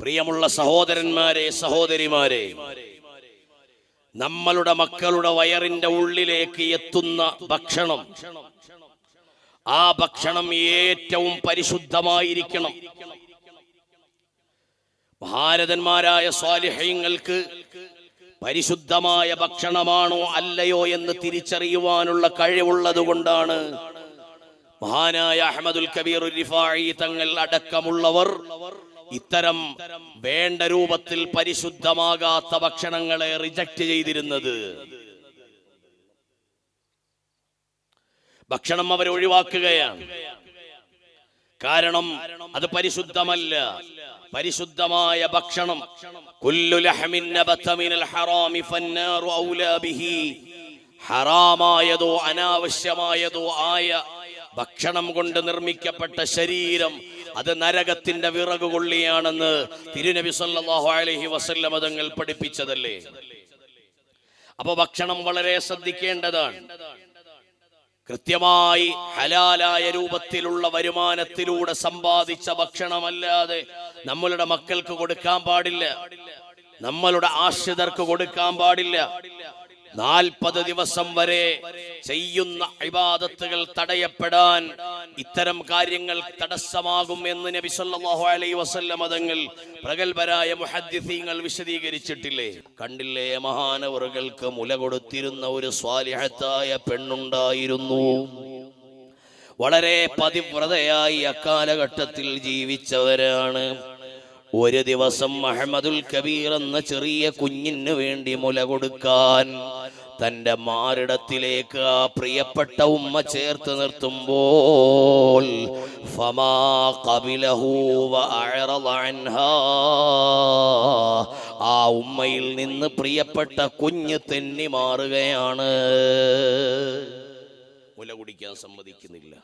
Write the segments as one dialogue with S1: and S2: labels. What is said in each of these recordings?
S1: പ്രിയമുള്ള സഹോദരന്മാരെ സഹോദരിമാരെ നമ്മളുടെ മക്കളുടെ വയറിന്റെ ഉള്ളിലേക്ക് എത്തുന്ന ഭക്ഷണം. ആ ഭക്ഷണം ഏറ്റവും പരിശുദ്ധമായിരിക്കണം. ഭാരതന്മാരായ സ്വാലിഹ്യങ്ങൾക്ക് പരിശുദ്ധമായ ഭക്ഷണമാണോ അല്ലയോ എന്ന് തിരിച്ചറിയുവാനുള്ള കഴിവുള്ളത് കൊണ്ടാണ് മഹാനായ അഹമ്മദുൽ കബീർ തങ്ങൾ അടക്കമുള്ളവർ ഇത്തരം വേണ്ട രൂപത്തിൽ പരിശുദ്ധമാകാത്ത ഭക്ഷണങ്ങളെ റിജക്റ്റ് ചെയ്തിരുന്നത്. ഭക്ഷണം അവർ ഒഴിവാക്കുകയാണ്. കാരണം അത് പരിശുദ്ധമല്ല. പരിശുദ്ധമായ ഭക്ഷണം. ഹറാമായതോ അനാവശ്യമായതോ ആയ ഭക്ഷണം കൊണ്ട് നിർമ്മിക്കപ്പെട്ട ശരീരം അത് നരകത്തിന്റെ വിറക് കൊള്ളിയാണെന്ന് തിരുനബി സല്ലാഹു അലഹി വസല്ലമ തങ്ങൾ പഠിപ്പിച്ചതല്ലേ? അപ്പൊ ഭക്ഷണം വളരെ ശ്രദ്ധിക്കേണ്ടതാണ്. കൃത്യമായി ഹലാലായ രൂപത്തിലുള്ള വരുമാനത്തിലൂടെ സമ്പാദിച്ച ഭക്ഷണമല്ലാതെ നമ്മളുടെ മക്കൾക്ക് കൊടുക്കാൻ പാടില്ല. നമ്മളുടെ ആശ്രിതർക്ക് കൊടുക്കാൻ പാടില്ല. നാൽപ്പത് ദിവസം വരെ ചെയ്യുന്ന ഇബാദത്തുകൾ തടയപ്പെടാൻ ഇത്തരം കാര്യങ്ങൾ തടസ്സമാകും എന്ന് നബി സല്ലല്ലാഹു അലൈഹി വസല്ലം തങ്ങൾ പ്രഗത്ഭരായ മുഹദ്ദിസീങ്ങൾ വിശദീകരിച്ചിട്ടില്ലേ? കണ്ടില്ലേ മഹാനവറുകൾക്ക് മുല കൊടുത്തിരുന്ന ഒരു സ്വാലിഹത്തായ പെണ്ണുണ്ടായിരുന്നു. വളരെ പതിവ്രതയായി അക്കാലഘട്ടത്തിൽ ജീവിച്ചവരാണ്. ഒരു ദിവസം അഹമ്മദുൽ കബീർ എന്ന ചെറിയ കുഞ്ഞിന് വേണ്ടി മുല കൊടുക്കാൻ തന്റെ മാറിടത്തിലേക്ക് ആ പ്രിയപ്പെട്ട ഉമ്മ ചേർത്ത് നിർത്തുമ്പോൾ ഫമാ. ആ ഉമ്മയിൽ നിന്ന് പ്രിയപ്പെട്ട കുഞ്ഞ് തെന്നി മാറുകയാണ് മുല കുടിക്കാൻ സമ്മതിക്കുന്നില്ല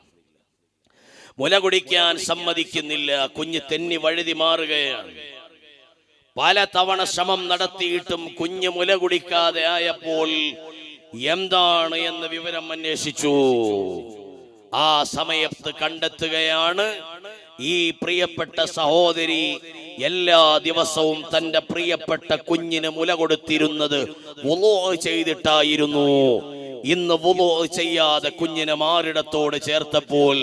S1: മുല കുടിക്കാൻ സമ്മതിക്കുന്നില്ല. കുഞ്ഞ് തെന്നി വഴുതി മാറുകയാണ്. പല തവണ ശ്രമം നടത്തിയിട്ടും കുഞ്ഞ് മുല കുടിക്കാതെ ആയപ്പോൾ എന്താണ് എന്ന് വിവരം അന്വേഷിച്ചു. ആ സമയത്ത് കണ്ടെത്തുകയാണ് ഈ പ്രിയപ്പെട്ട സഹോദരി എല്ലാ ദിവസവും തന്റെ പ്രിയപ്പെട്ട കുഞ്ഞിന് മുല കൊടുത്തിരുന്നത് ഉലോ ചെയ്തിട്ടായിരുന്നു. ഇന്ന് ഉലോ ചെയ്യാതെ കുഞ്ഞിനെ മാറിടത്തോട് ചേർത്തപ്പോൾ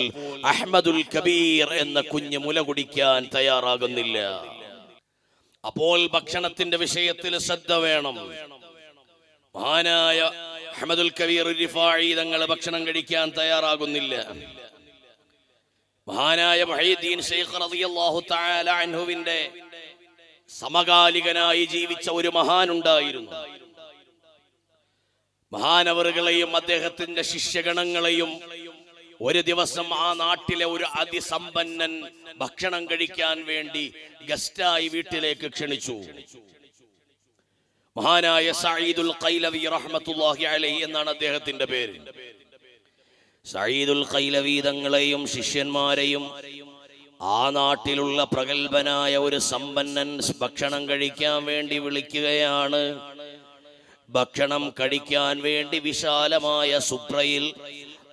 S1: അഹമ്മദുൽ കബീർ എന്ന കുഞ്ഞ് മുല കുടിക്കാൻ തയ്യാറാകുന്നില്ല. അപ്പോൾ ഭക്ഷണത്തിന്റെ വിഷയത്തിൽ ശ്രദ്ധ വേണം. മഹാനായ അഹമ്മദുൽ കബീർ തങ്ങൾ ഭക്ഷണം കഴിക്കാൻ തയ്യാറാകുന്നില്ല. മഹാനായ മഹീദ്ദീൻ ഷെയ്ഖ് റളിയല്ലാഹു തആല അൻഹുവിന്റെ സമകാലികനായി ജീവിച്ച ഒരു മഹാനുണ്ടായിരുന്നു. മഹാനവറുകളെയും അദ്ദേഹത്തിന്റെ ശിഷ്യഗണങ്ങളെയും ഒരു ദിവസം ആ നാട്ടിലെ ഒരു അതിസമ്പന്നൻ ഭക്ഷണം കഴിക്കാൻ വേണ്ടി ഗസ്റ്റായി വീട്ടിലേക്ക് ക്ഷണിച്ചു. മഹാനായ സയ്യിദുൽ ഖൈലവി റഹ്മത്തുള്ളാഹി അലൈഹി എന്നാണ് അദ്ദേഹത്തിന്റെ പേര്. സയ്യിദുൽ ഖൈലവി തങ്ങളെയും ശിഷ്യന്മാരെയും ആ നാട്ടിലുള്ള പ്രഗത്ഭനായ ഒരു സമ്പന്നൻ ഭക്ഷണം കഴിക്കാൻ വേണ്ടി വിളിക്കുകയാണ്. ഭക്ഷണം കഴിക്കാൻ വേണ്ടി വിശാലമായ സുബ്രയിൽ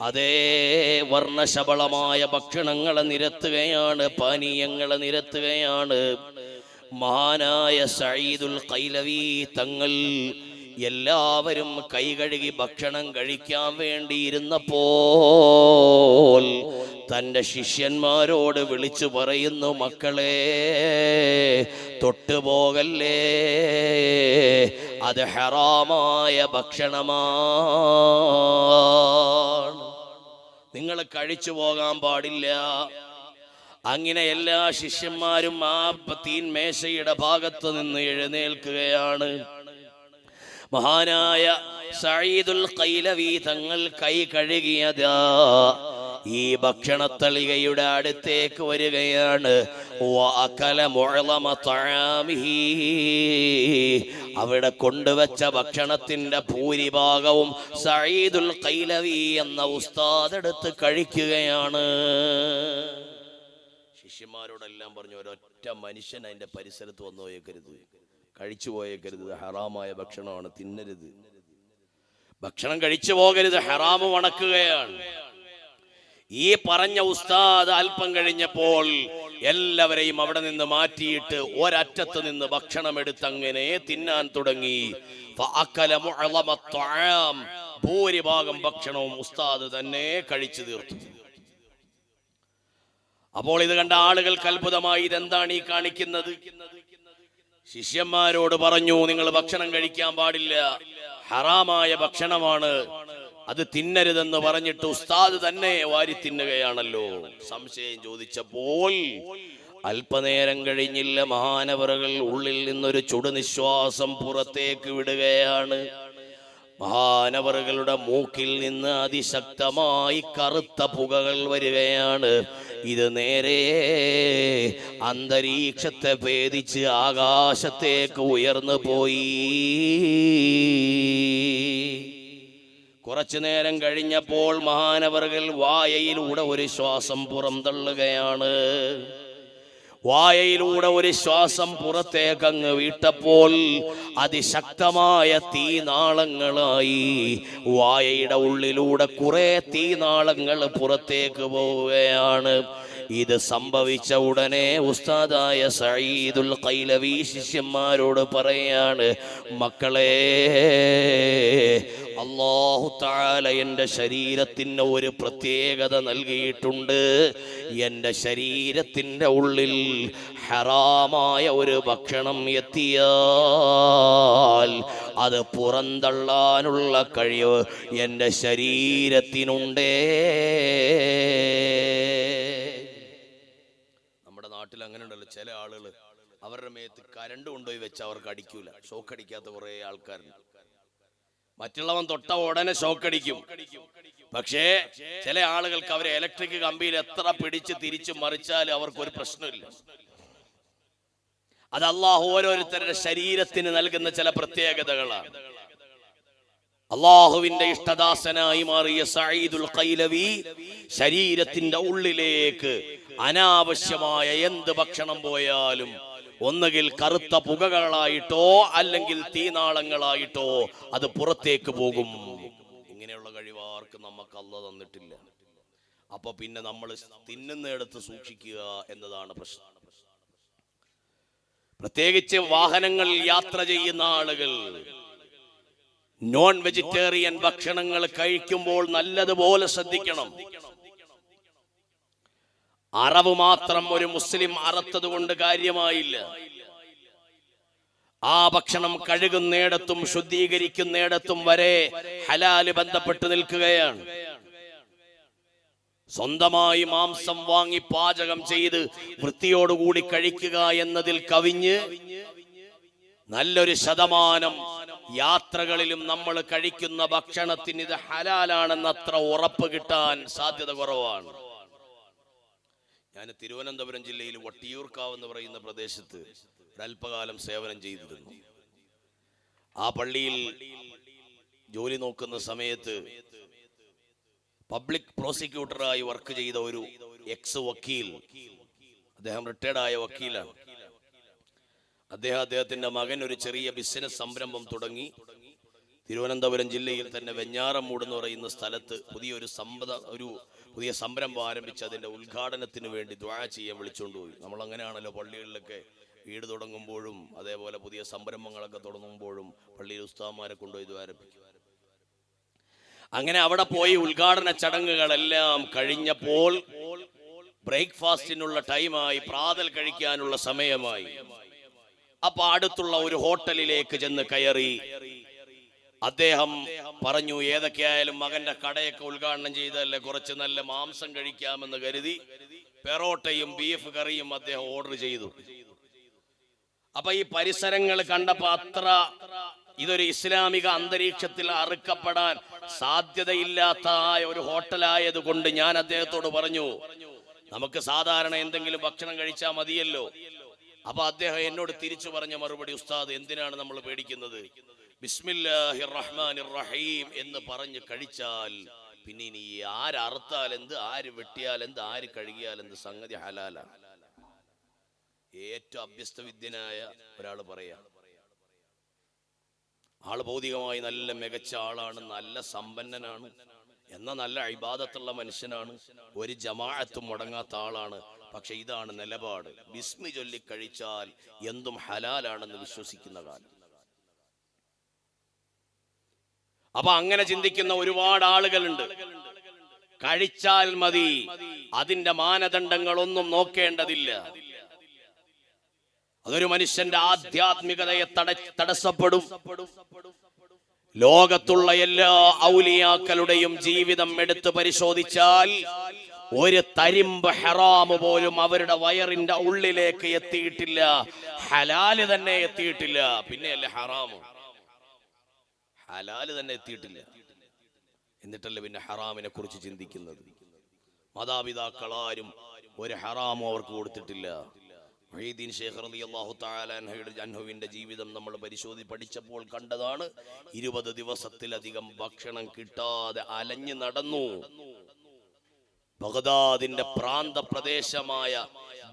S1: അതേ വർണശബളമായ ഭക്ഷണങ്ങളെ നിരത്തുകയാണ് പാനീയങ്ങളെ നിരത്തുകയാണ്. മഹാനായ സയ്യിദുൽ ഖൈലവി തങ്ങൾ എല്ലാവരും കൈ കഴുകി ഭക്ഷണം കഴിക്കാൻ വേണ്ടിയിരുന്നപ്പോൾ തന്റെ ശിഷ്യന്മാരോട് വിളിച്ചു പറയുന്നു മക്കളെ തൊട്ടുപോകല്ലേ അത് ഹറാമായ ഭക്ഷണമാണ് നിങ്ങൾ കഴിച്ചു പോകാൻ പാടില്ല അങ്ങനെ എല്ലാ ശിഷ്യന്മാരും ആ തീൻ മേശയുടെ ഭാഗത്ത് നിന്ന് എഴുന്നേൽക്കുകയാണ് മഹാനായ സഈദുൽ ഖൈലവി തങ്ങൾ കൈ കഴുകിയതാ ഈ ഭക്ഷണത്തളികയുടെ അടുത്തേക്ക് വരികയാണ്. അവിടെ കൊണ്ടുവച്ച ഭക്ഷണത്തിന്റെ ഭൂരിഭാഗവും സഈദുൽ ഖൈലവി എന്ന ഉസ്താദ് എടുത്ത് കഴിക്കുകയാണ്. ശിഷ്യന്മാരോടെല്ലാം പറഞ്ഞു ഒരൊറ്റ മനുഷ്യൻ അതിന്റെ പരിസരത്ത് വന്നു പോയേക്കരുത്. കഴിച്ചു പോയേക്കരുത്. ഹറാമായ ഭക്ഷണമാണ്. തിന്നരുത്. ഭക്ഷണം കഴിച്ചു പോകരുത്. ഹറാമ് വണക്കുകയാണ്. ഈ പറഞ്ഞ ഉസ്താദ് അല്പം കഴിഞ്ഞപ്പോൾ എല്ലാവരെയും അവിടെ നിന്ന് മാറ്റിയിട്ട് ഒരറ്റത്ത് നിന്ന് ഭക്ഷണം എടുത്തങ്ങനെ തിന്നാൻ തുടങ്ങി. ഭൂരിഭാഗം ഭക്ഷണവും ഉസ്താദ് തന്നെ കഴിച്ചു തീർത്തു. അപ്പോൾ ഇത് കണ്ട ആളുകൾക്ക് അത്ഭുതമായി ഇതെന്താണ് ഈ കാണിക്കുന്നത്? ശിഷ്യന്മാരോട് പറഞ്ഞു നിങ്ങൾ ഭക്ഷണം കഴിക്കാൻ പാടില്ല. ഹറാമായ ഭക്ഷണമാണ്. അത് തിന്നരുതെന്ന് പറഞ്ഞിട്ട് ഉസ്താദ് തന്നെ വാരി തിന്നുകയാണല്ലോ. സംശയം ചോദിച്ചപ്പോൾ അല്പനേരം കഴിഞ്ഞില്ല മഹാനവറുകൾ ഉള്ളിൽ നിന്നൊരു ചുടുനിശ്വാസം പുറത്തേക്ക് വിടുകയാണ്. മഹാനവറുകളുടെ മൂക്കിൽ നിന്ന് അതിശക്തമായി കറുത്ത പുകകൾ വരികയാണ്. ഇത് നേരെ അന്തരീക്ഷത്തെ ഭേദിച്ച് ആകാശത്തേക്ക് ഉയർന്നു പോയി. കുറച്ചു നേരം കഴിഞ്ഞപ്പോൾ മഹാനവറുകൾ വായയിലൂടെ ഒരു ശ്വാസം പുറന്തള്ളുകയാണ് വായയിലൂടെ ഒരു ശ്വാസം പുറത്തേക്കങ്ങ് വീട്ടപ്പോൾ അതിശക്തമായ തീനാളങ്ങളായി വായയുടെ ഉള്ളിലൂടെ കുറെ തീനാളങ്ങൾ പുറത്തേക്ക് പോവുകയാണ്. ഇത് സംഭവിച്ച ഉടനെ ഉസ്താദായ സഈദുൽ കൈലവി ശിഷ്യന്മാരോട് പറയാണ് മക്കളെ അള്ളാഹു താല എന്റെ ശരീരത്തിന് ഒരു പ്രത്യേകത നൽകിയിട്ടുണ്ട്. എന്റെ ശരീരത്തിന്റെ ഉള്ളിൽ ഹറാമായ ഒരു ഭക്ഷണം എത്തിയാൽ അത് പുറന്തള്ളാനുള്ള കഴിവ് എന്റെ ശരീരത്തിനുണ്ടേ. നമ്മുടെ നാട്ടിൽ അങ്ങനെ ഉണ്ടല്ലോ ചില ആളുകൾ അവരുടെ മേത്ത് കരണ്ട് കൊണ്ടുപോയി വെച്ച് അവർക്ക് അടിക്കൂല. ഷോക്ക് അടിക്കാത്ത കുറെ ആൾക്കാരുണ്ട്. മറ്റുള്ളവൻ തൊട്ട ഉടനെ ഷോക്കടിക്കും പക്ഷേ ചില ആളുകൾക്ക് അവരെ ഇലക്ട്രിക് കമ്പിയിൽ എത്ര പിടിച്ച് തിരിച്ചു മറിച്ചാലും അവർക്ക് ഒരു പ്രശ്നമില്ല. അത് അള്ളാഹു ഓരോരുത്തരുടെ ശരീരത്തിന് നൽകുന്ന ചില പ്രത്യേകതകളാണ്. അള്ളാഹുവിന്റെ ഇഷ്ടദാസനായി മാറിയ സഈദുൽ കൈലവി ശരീരത്തിന്റെ ഉള്ളിലേക്ക് അനാവശ്യമായ എന്ത് ഭക്ഷണം പോയാലും ഒന്നുകിൽ കറുത്ത പുകകളായിട്ടോ അല്ലെങ്കിൽ തീനാളങ്ങളായിട്ടോ അത് പുറത്തേക്ക് പോകും. ഇങ്ങനെയുള്ള കഴിവാർക്ക് നമുക്ക് അല്ല തന്നിട്ടില്ല. അപ്പൊ പിന്നെ നമ്മൾ തിന്നുന്നിടത്ത് സൂക്ഷിക്കുക എന്നതാണ് പ്രശ്നം. പ്രത്യേകിച്ച് വാഹനങ്ങളിൽ യാത്ര ചെയ്യുന്ന ആളുകൾ നോൺ വെജിറ്റേറിയൻ ഭക്ഷണങ്ങൾ കഴിക്കുമ്പോൾ നല്ലതുപോലെ ശ്രദ്ധിക്കണം. അറവ് മാത്രം ഒരു മുസ്ലിം അറത്തത് കൊണ്ട് കാര്യമായില്ല. ആ ഭക്ഷണം കഴുകുന്നിടത്തും ശുദ്ധീകരിക്കുന്നിടത്തും വരെ ഹലാൽ ബന്ധപ്പെട്ട് നിൽക്കുകയാണ്. സ്വന്തമായി മാംസം വാങ്ങി പാചകം ചെയ്ത് വൃത്തിയോടുകൂടി കഴിക്കുക എന്നതിൽ കവിഞ്ഞ് നല്ലൊരു ശതമാനം യാത്രകളിലും നമ്മൾ കഴിക്കുന്ന ഭക്ഷണത്തിന് ഇത് ഹലാലാണെന്നത്ര ഉറപ്പ് കിട്ടാൻ സാധ്യത കുറവാണ്. ഞാൻ തിരുവനന്തപുരം ജില്ലയിൽ വട്ടിയൂർക്കാവ് എന്ന് പറയുന്ന പ്രദേശത്ത് ഒരല്പകാലം സേവനം ചെയ്തിരുന്നു. ആ പള്ളിയിൽ ജോലി നോക്കുന്ന സമയത്ത് പബ്ലിക് പ്രോസിക്യൂട്ടറായി വർക്ക് ചെയ്ത ഒരു എക്സ് വക്കീൽ അദ്ദേഹം റിട്ടയർഡ് ആയ വക്കീലാണ്. അദ്ദേഹം അദ്ദേഹത്തിന്റെ മകൻ ഒരു ചെറിയ ബിസിനസ് സംരംഭം തുടങ്ങി. തിരുവനന്തപുരം ജില്ലയിൽ തന്നെ വെഞ്ഞാറമൂട് എന്ന് പറയുന്ന സ്ഥലത്ത് പുതിയൊരു സമ്പദ ഒരു പുതിയ സംരംഭം ആരംഭിച്ച് അതിന്റെ ഉദ്ഘാടനത്തിന് വേണ്ടി ദ്വാ ചെയ്യാൻ വിളിച്ചുകൊണ്ടുപോയി നമ്മൾ അങ്ങനെയാണല്ലോ പള്ളികളിലൊക്കെ വീട് തുടങ്ങുമ്പോഴും അതേപോലെ പുതിയ സംരംഭങ്ങളൊക്കെ തുടങ്ങുമ്പോഴും പള്ളിയിൽ ഉസ്താമാരെ കൊണ്ടുപോയി ദ്വാരപ്പിക്കും അങ്ങനെ അവിടെ പോയി ഉദ്ഘാടന ചടങ്ങുകളെല്ലാം കഴിഞ്ഞപ്പോൾ ബ്രേക്ക്ഫാസ്റ്റിനുള്ള ടൈമായി പ്രാതൽ കഴിക്കാനുള്ള സമയമായി. അപ്പൊ അടുത്തുള്ള ഒരു ഹോട്ടലിലേക്ക് ചെന്ന് കയറി അദ്ദേഹം പറഞ്ഞു ഏതൊക്കെയായാലും മകന്റെ കടയൊക്കെ ഉദ്ഘാടനം ചെയ്തല്ലേ കുറച്ച് നല്ല മാംസം കഴിക്കാമെന്ന് കരുതി പെറോട്ടയും ബീഫ് കറിയും അദ്ദേഹം ഓർഡർ ചെയ്തു. അപ്പൊ ഈ പരിസരങ്ങൾ കണ്ടപ്പോ അത്ര ഇതൊരു ഇസ്ലാമിക അന്തരീക്ഷത്തിൽ അറുക്കപ്പെടാൻ സാധ്യതയില്ലാത്ത ഒരു ഹോട്ടലായത് കൊണ്ട് ഞാൻ അദ്ദേഹത്തോട് പറഞ്ഞു നമുക്ക് സാധാരണ എന്തെങ്കിലും ഭക്ഷണം കഴിച്ചാൽ മതിയല്ലോ. അപ്പൊ അദ്ദേഹം എന്നോട് തിരിച്ചു പറഞ്ഞ മറുപടി ഉസ്താദ് എന്തിനാണ് നമ്മൾ പേടിക്കുന്നത്? ബിസ്മില്ലാഹിർ റഹ്മാനിർ റഹീം എന്ന് പറഞ്ഞ് കഴിച്ചാൽ പിന്നെ ഇനി ആര് അറുത്താൽ എന്ത് ആര് വെട്ടിയാൽ എന്ത് ആര് കഴുകിയാൽ എന്ത് സംഗതി ഹലാലാണ് ഏറ്റവും അഭ്യസ്തവിദ്യനായ ഒരാൾ പറയാ. ആൾ ഭൗതികമായി നല്ല മികച്ച ആളാണ് നല്ല സമ്പന്നനാണ് എന്ന നല്ല അഭിബാധത്തുള്ള മനുഷ്യനാണ് ഒരു ജമാഅത്തും മുടങ്ങാത്ത ആളാണ്. പക്ഷെ ഇതാണ് നിലപാട്. ബിസ്മി ചൊല്ലി കഴിച്ചാൽ എന്തും ഹലാലാണെന്ന് വിശ്വസിക്കുന്ന കാലം. അപ്പൊ അങ്ങനെ ചിന്തിക്കുന്ന ഒരുപാട് ആളുകളുണ്ട്. കഴിച്ചാൽ മതി. അതിന്റെ മാനദണ്ഡങ്ങളൊന്നും നോക്കേണ്ടതില്ല. അതൊരു മനുഷ്യന്റെ ആധ്യാത്മികതയെ തട തടസ്സപ്പെടും. ലോകത്തുള്ള എല്ലാ ഔലിയാക്കളുടെയും ജീവിതം എടുത്തു പരിശോധിച്ചാൽ ഒരു തരിമ്പ് ഹെറാമ് പോലും അവരുടെ വയറിന്റെ ഉള്ളിലേക്ക് എത്തിയിട്ടില്ല. ഹലാൽ തന്നെ എത്തിയിട്ടില്ല. പിന്നെയല്ലേ ഹറാമ്? ഹലാൽ തന്നെ എത്തിയിട്ടില്ല. എന്നിട്ടല്ലേ പിന്നെ ഹറാമിനെ കുറിച്ച് ചിന്തിക്കുന്നത്? മാതാപിതാക്കളാരും ഒരു ഹറാമും അവർക്ക് കൊടുത്തിട്ടില്ല. മൊഹീദ്ദീൻ ഷേഖ് തആല അൻഹയുടെ അൻഹുവിന്റെ ജീവിതം നമ്മൾ പരിശോധി പഠിച്ചപ്പോൾ കണ്ടതാണ്. ഇരുപത് ദിവസത്തിലധികം ഭക്ഷണം കിട്ടാതെ അലഞ്ഞു നടന്നു. ബഗ്ദാദിന്റെ പ്രാന്ത പ്രദേശമായ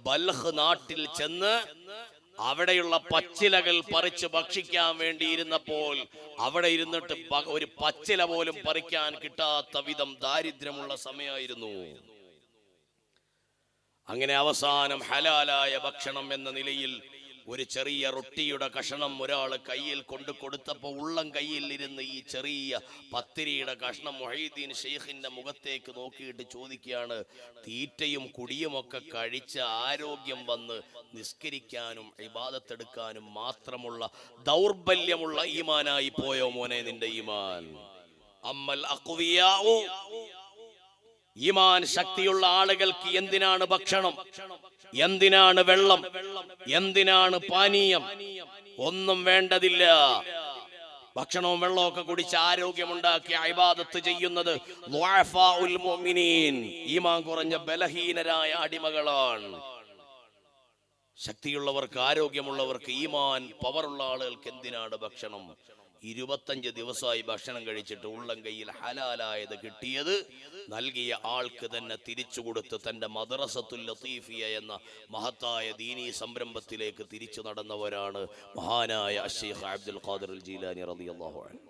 S1: ബൽഹ് നാട്ടിൽ ചെന്ന് അവിടെയുള്ള പച്ചിലകൾ പറിച്ച് ഭക്ഷിക്കാൻ വേണ്ടിയിരുന്നപ്പോൾ അവിടെ ഇരുന്നിട്ട് ഒരു പച്ചില പോലും പറിക്കാൻ കിട്ടാത്ത വിധം ദാരിദ്ര്യമുള്ള സമയമായിരുന്നു. അങ്ങനെ അവസാനം ഹലാലായ ഭക്ഷണം എന്ന നിലയിൽ ഒരു ചെറിയ റൊട്ടിയുടെ കഷണം ഒരാൾ കയ്യിൽ കൊണ്ടു കൊടുത്തപ്പോൾ ഉള്ളം കയ്യിൽ ഇരുന്ന് ഈ ചെറിയ പത്തിരിയുടെ കഷ്ണം മൊഹീദ്ദീൻ ഷെയ്ഖിന്റെ മുഖത്തേക്ക് നോക്കിയിട്ട് ചോദിക്കുകയാണ് തീറ്റയും കുടിയുമൊക്കെ കഴിച്ച് ആരോഗ്യം വന്ന് നിസ്കരിക്കാനും ഇബാദത്തെടുക്കാനും മാത്രമുള്ള ദൗർബല്യമുള്ള ഈമാനായി പോയോ മോനെ നിന്റെ ഈമാൻ? അമ്മൽ അക്കുവിയാവൂ ഈമാൻ ശക്തിയുള്ള ആളുകൾക്ക് എന്തിനാണ് ഭക്ഷണം? എന്തിനാണ് വെള്ളം? എന്തിനാണ് പാനീയം? ഒന്നും വേണ്ടതില്ല. ഭക്ഷണവും വെള്ളവും ഒക്കെ കുടിച്ച് ആരോഗ്യമുണ്ടാക്കി അഭിബാദത്ത് ചെയ്യുന്നത്. ഈമാൻ കുറഞ്ഞ ബലഹീനരായ അടിമകളാണ്. ശക്തിയുള്ളവർക്ക് ആരോഗ്യമുള്ളവർക്ക് ഈമാൻ പവറുള്ള ആളുകൾക്ക് എന്തിനാണ് ഭക്ഷണം? ഇരുപത്തഞ്ച് ദിവസമായി ഭക്ഷണം കഴിച്ചിട്ട് ഉള്ളം കയ്യിൽ ഹലാലായത് കിട്ടിയത് നൽകിയ ആൾക്ക് തന്നെ തിരിച്ചു കൊടുത്ത് തന്റെ മദ്രസത്തുൽ ലത്തീഫിയ എന്ന മഹത്തായ ദീനീ സംരംഭത്തിലേക്ക് തിരിച്ചു നടന്നവരാണ് മഹാനായ അഷീഖ് അബ്ദുൽ ഖാദർ ജീലാനി റളിയല്ലാഹു അൻഹു.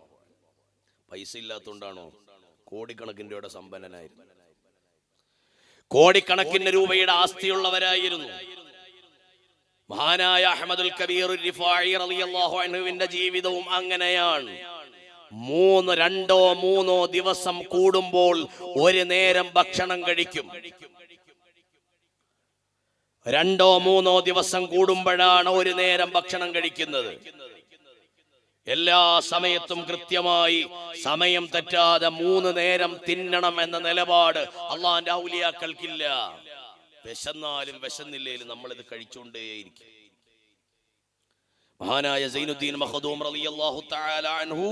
S1: പൈസ ഇല്ലാത്തതുകൊണ്ടാണോ കോടിക്കണക്കിന് രൂപയുടെ സമ്പന്നനായിരുന്നു. കോടിക്കണക്കിന് രൂപയുടെ ആസ്തിയുള്ളവരായിരുന്നു. മഹാനായ അഹമ്മദുൽ കബീർ അൻഹുവിന്റെ ജീവിതവും അങ്ങനെയാണ്. മൂന്ന് രണ്ടോ മൂന്നോ ദിവസം കൂടുമ്പോൾ ഒരു നേരം ഭക്ഷണം കഴിക്കും. രണ്ടോ മൂന്നോ ദിവസം കൂടുമ്പോഴാണ് ഒരു നേരം ഭക്ഷണം കഴിക്കുന്നത്. എല്ലാ സമയത്തും കൃത്യമായി സമയം തെറ്റാതെ മൂന്ന് നേരം തിന്നണം എന്ന നിലപാട് അള്ളാന്റെ ഔലിയാക്കൾക്കില്ല. വിശന്നാലും വിശന്നില്ലേലും നമ്മൾ ഇത് കഴിച്ചുകൊണ്ടേയിരിക്കും. മഹാനായ സൈനുദ്ദീൻ മഹദൂം റളിയല്ലാഹു തആല അൻഹു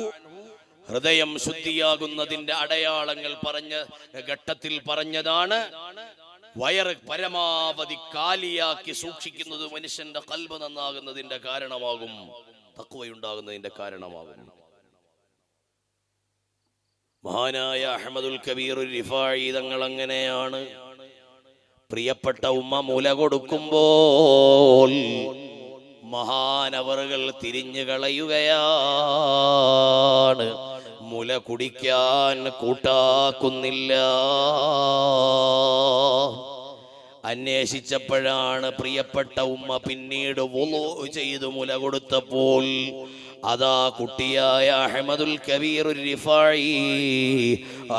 S1: ഹൃദയം ശുദ്ധിയാകുന്നതിന്റെ അടയാളങ്ങൾ പറഞ്ഞ ഘട്ടത്തിൽ പറഞ്ഞതാണ് വയറ് പരമാവധി കാലിയാക്കി സൂക്ഷിക്കുന്നത് മനുഷ്യന്റെ കൽബ് നന്നാകുന്നതിന്റെ കാരണമാകും തക്കുവയുണ്ടാകുന്നതിന്റെ കാരണമാകും. മഹാനായ അഹമ്മദുൽ കബീർ തങ്ങൾ അങ്ങനെയാണ് പ്രിയപ്പെട്ട ഉമ്മ മുല കൊടുക്കുമ്പോൾ മഹാനവറുകൾ തിരിഞ്ഞു കളയുകയാണ്. മുല കുടിക്കാൻ കൂട്ടാക്കുന്നില്ല. അന്വേഷിച്ചപ്പോഴാണ് പ്രിയപ്പെട്ട ഉമ്മ പിന്നീട് ചെയ്തു മുല കൊടുത്തപ്പോൾ അതാ കുട്ടിയായ അഹമ്മദുൽ കബീർ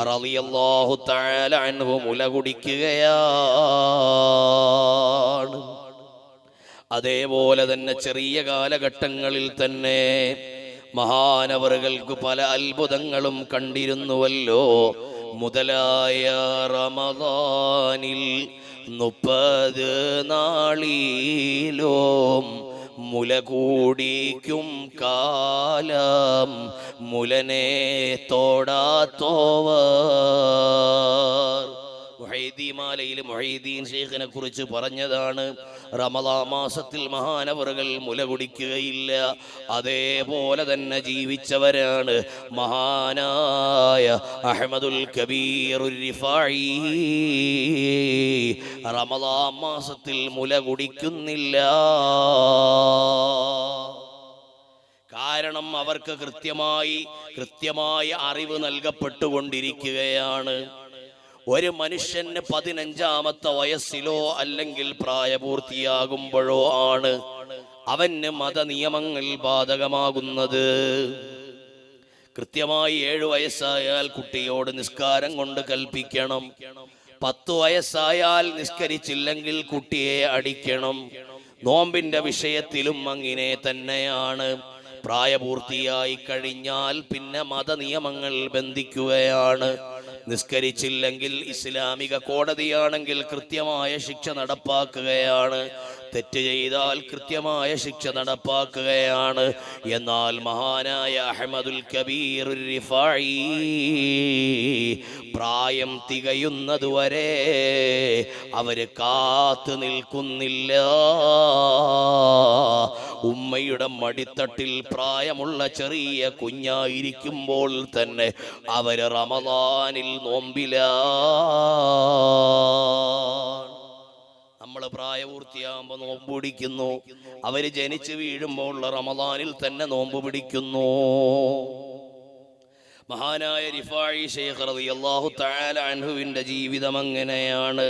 S1: റളിയല്ലാഹു തആല അൻഹു മുല കുടിക്കുകയാണ്. അതേപോലെ തന്നെ ചെറിയ കാലഘട്ടങ്ങളിൽ തന്നെ മഹാനവറുകൾക്ക് പല അത്ഭുതങ്ങളും കണ്ടിരുന്നുവല്ലോ. മുതലായ റമദാനിൽ മുപ്പത് നാളിലോം മുല കൂടിക്കും കാലം മുലനെ തോടാത്തോവർ. ഷെയ്ഖിനെ കുറിച്ച് പറഞ്ഞതാണ് റമദാ മാസത്തിൽ മഹാനവറുകൾ മുല കുടിക്കുകയില്ല അതേപോലെ തന്നെ ജീവിച്ചവരാണ് മഹാനായ അഹമ്മദുൽ കബീർ റമദാ മാസത്തിൽ മുല കുടിക്കുന്നില്ല. കാരണം അവർക്ക് കൃത്യമായി കൃത്യമായ അറിവ് നൽകപ്പെട്ടുകൊണ്ടിരിക്കുകയാണ്. ഒരു മനുഷ്യന് പതിനഞ്ചാമത്തെ വയസ്സിലോ അല്ലെങ്കിൽ പ്രായപൂർത്തിയാകുമ്പോഴോ ആണ് അവന് മതനിയമങ്ങൾ ബാധകമാകുന്നത്. കൃത്യമായി ഏഴു വയസ്സായാൽ കുട്ടിയോട് നിസ്കാരം കൊണ്ട് കൽപ്പിക്കണം. പത്തു വയസ്സായാൽ നിസ്കരിച്ചില്ലെങ്കിൽ കുട്ടിയെ അടിക്കണം. നോമ്പിന്റെ വിഷയത്തിലും അങ്ങനെ തന്നെയാണ്. പ്രായപൂർത്തിയായി കഴിഞ്ഞാൽ പിന്നെ മത നിയമങ്ങൾ ബന്ധിക്കുകയാണ്. നിസ്കരിച്ചില്ലെങ്കിൽ ഇസ്ലാമിക കോടതിയാണെങ്കിൽ കൃത്യമായ ശിക്ഷ നടപ്പാക്കുകയാണ്. തെറ്റ് ചെയ്താൽ കൃത്യമായ ശിക്ഷ നടപ്പാക്കുകയാണ്. എന്നാൽ മഹാനായ അഹമ്മദുൽ കബീർ പ്രായം തികയുന്നതുവരെ അവർ കാത്തു നിൽക്കുന്നില്ല. ഉമ്മയുടെ മടിത്തട്ടിൽ പ്രായമുള്ള ചെറിയ കുഞ്ഞായിരിക്കുമ്പോൾ തന്നെ അവർ റമദാനിൽ നോമ്പില നമ്മൾ പ്രായപൂർത്തിയാകുമ്പോൾ നോമ്പ് പിടിക്കുന്നു. അവർ ജനിച്ചു വീഴുമ്പോൾ ഉള്ള റമദാനിൽ തന്നെ നോമ്പ് പിടിക്കുന്നു. മഹാനായ റിഫായി ഷെയ്ഖ് റളിയല്ലാഹു തആല അൻഹുവിന്റെ ജീവിതം അങ്ങനെയാണ്.